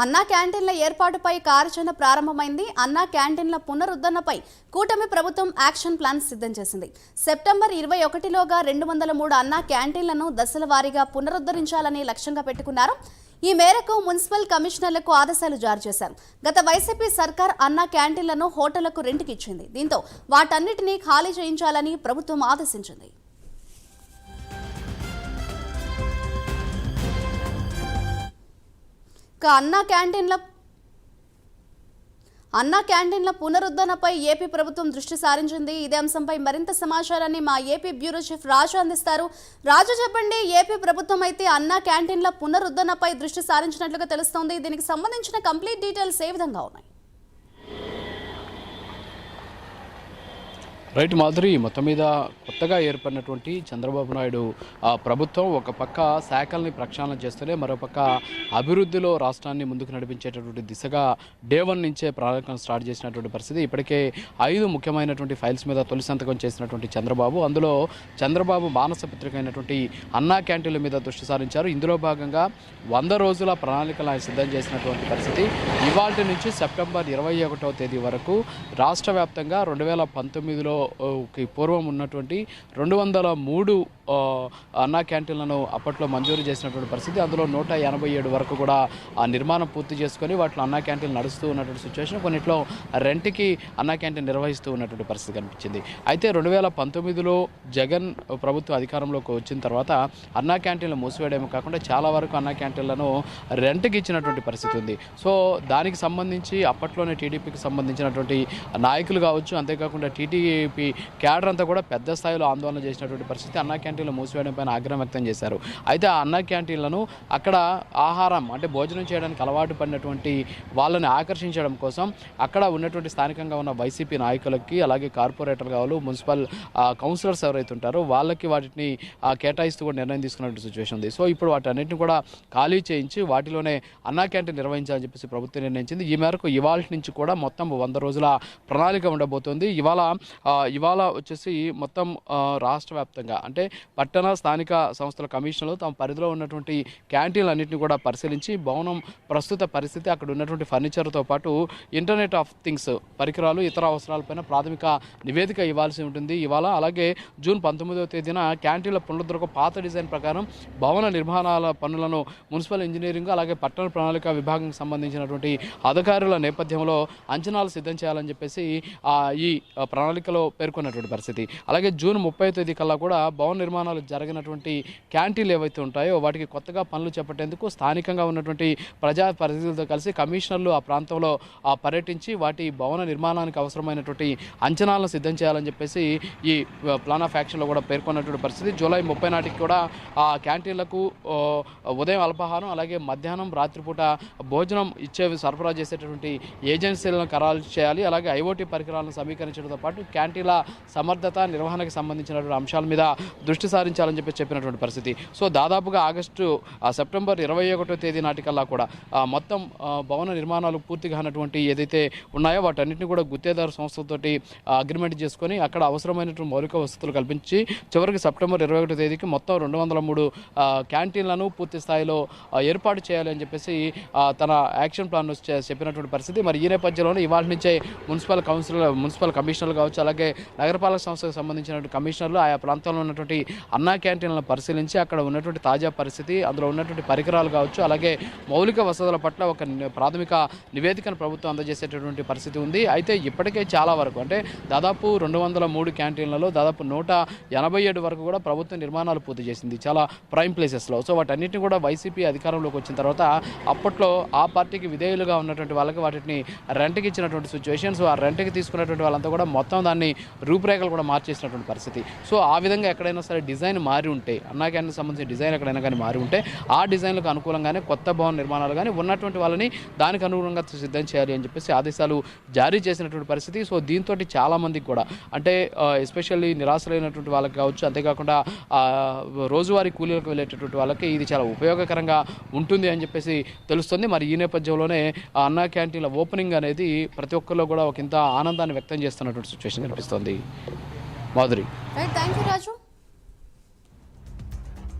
అన్నా క్యాంటీన్ల ఏర్పాటుపై కార్యాచరణ ప్రారంభమైంది. అన్నా క్యాంటీన్ల పునరుద్ధరణపై కూటమి ప్రభుత్వం యాక్షన్ ప్లాన్ సిద్ధం చేసింది. సెప్టెంబర్ ఇరవై ఒకటిలోగా రెండు వందల మూడు అన్నా క్యాంటీన్లను దశల వారీగా పునరుద్ధరించాలని లక్ష్యంగా పెట్టుకున్నారు. ఈ మేరకు మున్సిపల్ కమిషనర్లకు ఆదేశాలు జారీ చేశారు. గత వైసీపీ సర్కార్ అన్నా క్యాంటీన్లను హోటళ్ళకు రెంట్కి ఇచ్చింది. దీంతో వాటన్నిటినీ ఖాళీ చేయించాలని ప్రభుత్వం ఆదేశించింది. ఇక అన్నా క్యాంటీన్ల అన్నా క్యాంటీన్ల పునరుద్ధరణపై ఏపీ ప్రభుత్వం దృష్టి సారించింది. ఇదే అంశంపై మరింత సమాచారాన్ని మా ఏపీ బ్యూరో చీఫ్ రాజు అందిస్తారు. రాజు చెప్పండి ఏపీ ప్రభుత్వం అయితే అన్నా క్యాంటీన్ల పునరుద్ధరణపై దృష్టి సారించినట్లుగా తెలుస్తోంది. దీనికి సంబంధించిన కంప్లీట్ డీటెయిల్స్ ఏ విధంగా ఉన్నాయి? రైట్ మాధురి మొత్తం మీద కొత్తగా ఏర్పడినటువంటి చంద్రబాబు నాయుడు ప్రభుత్వం ఒక పక్క శాఖల్ని ప్రక్షాళన చేస్తూనే మరోపక్క అభివృద్ధిలో రాష్ట్రాన్ని ముందుకు నడిపించేటటువంటి దిశగా డే వన్ నుంచే ప్రారంభం స్టార్ట్ చేసినటువంటి పరిస్థితి. ఇప్పటికే ఐదు ముఖ్యమైనటువంటి ఫైల్స్ మీద తొలి సంతకం చేసినటువంటి చంద్రబాబు అందులో చంద్రబాబు మానస పత్రిక అయినటువంటి అన్నా క్యాంటీన్ల మీద దృష్టి సారించారు. ఇందులో భాగంగా వంద రోజుల ప్రణాళికలు ఆయన సిద్ధం చేసినటువంటి పరిస్థితి. ఇవాళ నుంచి సెప్టెంబర్ ఇరవై ఒకటవ తేదీ వరకు రాష్ట్ర వ్యాప్తంగా రెండు వేల పంతొమ్మిదిలో పూర్వం ఉన్నటువంటి రెండు వందల మూడు అన్నా క్యాంటీన్లను అప్పట్లో మంజూరు చేసినటువంటి పరిస్థితి. అందులో నూట ఎనభై ఏడు వరకు కూడా ఆ నిర్మాణం పూర్తి చేసుకొని వాటిలో అన్నా క్యాంటీన్ నడుస్తూ ఉన్నటువంటి సిచ్యువేషన్ కొన్నిట్లో రెంట్కి అన్నా క్యాంటీన్ నిర్వహిస్తూ ఉన్నటువంటి పరిస్థితి కనిపించింది. అయితే రెండు వేల పంతొమ్మిదిలో జగన్ ప్రభుత్వం అధికారంలోకి వచ్చిన తర్వాత అన్నా క్యాంటీన్లు మూసివేయడమే కాకుండా చాలా వరకు అన్నా క్యాంటీన్లను రెంట్కి ఇచ్చినటువంటి పరిస్థితి ఉంది. సో దానికి సంబంధించి అప్పట్లోనే టీడీపీకి సంబంధించినటువంటి నాయకులు కావచ్చు అంతేకాకుండా టీటీ టీడీపీ క్యాడర్ అంతా కూడా పెద్ద స్థాయిలో ఆందోళన చేసినటువంటి పరిస్థితి అన్నా క్యాంటీన్లు మూసివేయడం పైన ఆగ్రహం వ్యక్తం చేశారు. అయితే ఆ అన్నా క్యాంటీన్లను అక్కడ ఆహారం అంటే భోజనం చేయడానికి అలవాటు పడినటువంటి వాళ్ళని ఆకర్షించడం కోసం అక్కడ ఉన్నటువంటి స్థానికంగా ఉన్న వైసీపీ నాయకులకి అలాగే కార్పొరేటర్ కావాలి మున్సిపల్ కౌన్సిలర్స్ ఎవరైతే ఉంటారో వాళ్ళకి వాటిని కేటాయిస్తూ కూడా నిర్ణయం తీసుకున్నటువంటి సిచ్యువేషన్ ఉంది. సో ఇప్పుడు వాటన్నిటిని కూడా ఖాళీ చేయించి వాటిలోనే అన్నా క్యాంటీన్ నిర్వహించాలని చెప్పేసి ప్రభుత్వం నిర్ణయించింది. ఈ మేరకు ఇవాళ నుంచి కూడా మొత్తం వంద రోజుల ప్రణాళిక ఉండబోతోంది. ఇవాళ ఇవాళ వచ్చేసి మొత్తం రాష్ట్ర వ్యాప్తంగా అంటే పట్టణ స్థానిక సంస్థల కమిషన్లు తమ పరిధిలో ఉన్నటువంటి క్యాంటీన్లు అన్నింటినీ కూడా పరిశీలించి భవనం ప్రస్తుత పరిస్థితి అక్కడ ఉన్నటువంటి ఫర్నిచర్తో పాటు ఇంటర్నెట్ ఆఫ్ థింగ్స్ పరికరాలు ఇతర అవసరాలపైన ప్రాథమిక నివేదిక ఇవ్వాల్సి ఉంటుంది. ఇవాళ అలాగే జూన్ పంతొమ్మిదవ తేదీన క్యాంటీన్ల పునరుద్ధరణ పాత డిజైన్ ప్రకారం భవన నిర్మాణాల పనులను మున్సిపల్ ఇంజనీరింగ్ అలాగే పట్టణ ప్రణాళిక విభాగం సంబంధించినటువంటి అధికారుల నేపథ్యంలో అంచనాలు సిద్ధం చేయాలని చెప్పేసి ఈ ప్రణాళికలో పేర్కొన్నటువంటి పరిస్థితి. అలాగే జూన్ ముప్పై తేదీ కల్లా కూడా భవన నిర్మాణాలు జరిగినటువంటి క్యాంటీన్లు ఏవైతే ఉంటాయో వాటికి కొత్తగా పనులు చేపట్టేందుకు స్థానికంగా ఉన్నటువంటి ప్రజా ప్రతినిధులతో కలిసి కమిషనర్లు ఆ ప్రాంతంలో ఆ, పర్యటించి వాటి భవన నిర్మాణానికి అవసరమైనటువంటి అంచనాలను సిద్ధం చేయాలని చెప్పేసి ఈ ప్లాన్ ఆఫ్ యాక్షన్లో కూడా పేర్కొన్నటువంటి పరిస్థితి. జూలై ముప్పై నాటికి కూడా ఆ క్యాంటీన్లకు ఉదయం అల్పాహారం అలాగే మధ్యాహ్నం రాత్రిపూట భోజనం ఇచ్చే సరఫరా చేసేటటువంటి ఏజెన్సీలను ఖరారు చేయాలి. అలాగే ఐఓటీ పరికరాలను సమీకరించడంతో పాటు పార్టీల సమర్థత నిర్వహణకు సంబంధించినటువంటి అంశాల మీద దృష్టి సారించాలని చెప్పి చెప్పినటువంటి పరిస్థితి. సో దాదాపుగా ఆగస్టు ఆ, సెప్టెంబర్ ఇరవై ఒకటో తేదీ నాటికల్లా కూడా మొత్తం భవన నిర్మాణాలు పూర్తి కానటువంటి ఏదైతే ఉన్నాయో వాటన్నిటిని కూడా గుత్తేదారు సంస్థలతోటి అగ్రిమెంట్ చేసుకొని అక్కడ అవసరమైనటువంటి మౌలిక వసతులు కల్పించి చివరికి సెప్టెంబర్ ఇరవై ఒకటో తేదీకి మొత్తం రెండు వందల మూడు క్యాంటీన్లను పూర్తి స్థాయిలో ఏర్పాటు చేయాలని చెప్పేసి తన యాక్షన్ ప్లాన్ చెప్పినటువంటి పరిస్థితి. మరి ఈ నేపథ్యంలోనే ఇవాళ నుంచే మున్సిపల్ కౌన్సిల్ మున్సిపల్ కమిషనర్లు కావచ్చు అలాగే నగరపాలక సంస్థకు సంబంధించినటువంటి కమిషనర్లు ఆయా ప్రాంతంలో ఉన్నటువంటి అన్నా క్యాంటీన్లను పరిశీలించి అక్కడ ఉన్నటువంటి తాజా పరిస్థితి అందులో ఉన్నటువంటి పరికరాలు కావచ్చు అలాగే మౌలిక వసతుల పట్ల ఒక ప్రాథమిక నివేదికను ప్రభుత్వం అందజేసేటటువంటి పరిస్థితి ఉంది. అయితే ఇప్పటికే చాలా వరకు అంటే దాదాపు రెండు వందల మూడు క్యాంటీన్లలో దాదాపు నూట ఎనభై ఏడు వరకు కూడా ప్రభుత్వ నిర్మాణాలు పూర్తి చేసింది చాలా ప్రైమ్ ప్లేసెస్లో. సో వాటన్నిటిని కూడా వైసీపీ అధికారంలోకి వచ్చిన తర్వాత అప్పట్లో ఆ పార్టీకి విధేయులుగా ఉన్నటువంటి వాళ్ళకి వాటిని రెంట్కి ఇచ్చినటువంటి సిచ్యువేషన్స్ ఆ రెంట్కి తీసుకున్నటువంటి వాళ్ళంతా కూడా మొత్తం దాన్ని రూపురేఖలు కూడా మార్చేసినటువంటి పరిస్థితి. సో ఆ విధంగా ఎక్కడైనా సరే డిజైన్ మారి ఉంటే అన్నా క్యాంటీన్ సంబంధించిన డిజైన్ ఎక్కడైనా కానీ మారి ఉంటే ఆ డిజైన్లకు అనుకూలంగానే కొత్త భవన నిర్మాణాలు కానీ ఉన్నటువంటి వాళ్ళని దానికి అనుగుణంగా సిద్ధం చేయాలి అని చెప్పేసి ఆదేశాలు జారీ చేసినటువంటి పరిస్థితి. సో దీంతో చాలా మందికి కూడా అంటే ఎస్పెషల్లీ నిరాశలైనటువంటి వాళ్ళకి కావచ్చు అంతేకాకుండా రోజువారీ కూలీలకు వెళ్ళేటటువంటి వాళ్ళకి ఇది చాలా ఉపయోగకరంగా ఉంటుంది అని చెప్పేసి తెలుస్తుంది. మరి ఈ నేపథ్యంలోనే ఆ అన్నా క్యాంటీన్ల ఓపెనింగ్ అనేది ప్రతి ఒక్కరిలో కూడా ఒక ఇంత ఆనందాన్ని వ్యక్తం చేస్తున్నటువంటి సిచ్యువేషన్ కనిపిస్తుంది. Madhuri right thank you Raju